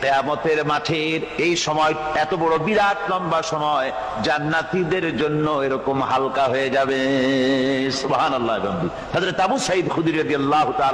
কেয়ামতের মাঠের এই সময় এত বড় বিরাট লম্বা সময় জান্নাতীদের জন্য এরকম হালকা হয়ে যাবে। সাঈদ খুদরি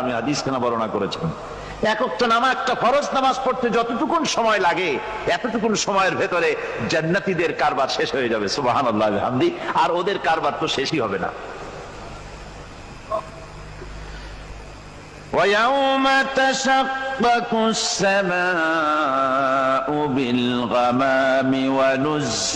আমি হাদিস কেন বর্ণনা করেছেন। একক তো নামা একটা ফরজ নামাজ পড়তে যতটুকুন সময় লাগে, এতটুকুন সময়ের ভেতরে জান্নাতীদের কারবার শেষ হয়ে যাবে। সুবহানাল্লাহ, হামদি। আর ওদের কারবার তো শেষই হবে না। ويوم تشقق السماء بالغمام ونزل